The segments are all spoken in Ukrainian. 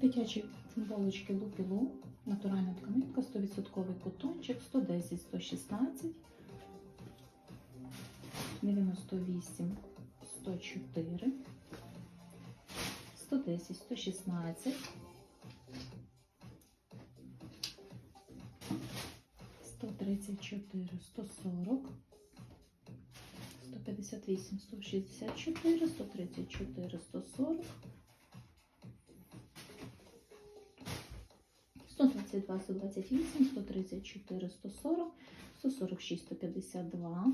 Дитячі футболочки Лупілу, натуральна тканинка, 100% кутончик, 110, 116, 98, 104, 110, 116, 134, 140, 158, 164, 134, 140, 122, 128, 134, 140, 146, 152,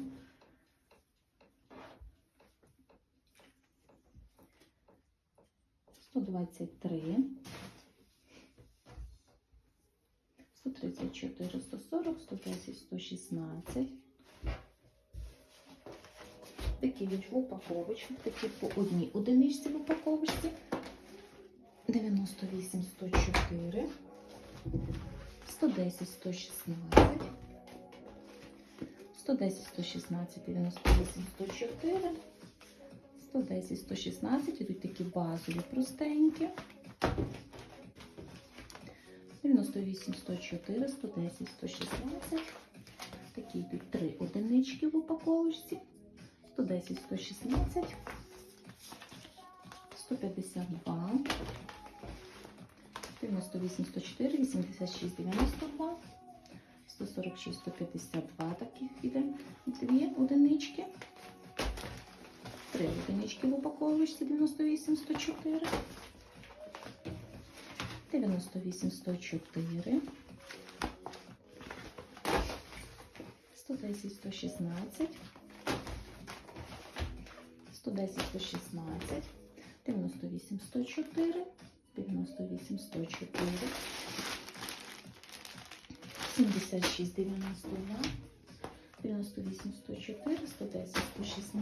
123, 134, 140, 110, 116. Такі в упаковочках, такі по одній одиничці в упаковочці. 98, 104. 110, 116, 110, 116, 98, 104, 110, 116, ідуть такі базові простенькі. 98, 104, 110, 116. Такі йдуть три одинички в упаковочці. 110, 116, 152. 98, 104, 86, 92, 146, 152 таких іде. Дві одинички. Три одинички в упаковочці 98, 104, 98, 104, 110, 116, 110, 116, 98, 104, 98, 104, 76, 92, 98, 104, 110, 116,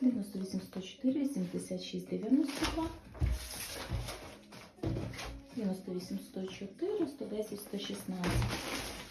98, 104, 76, 92, 98, 104, 110, 116.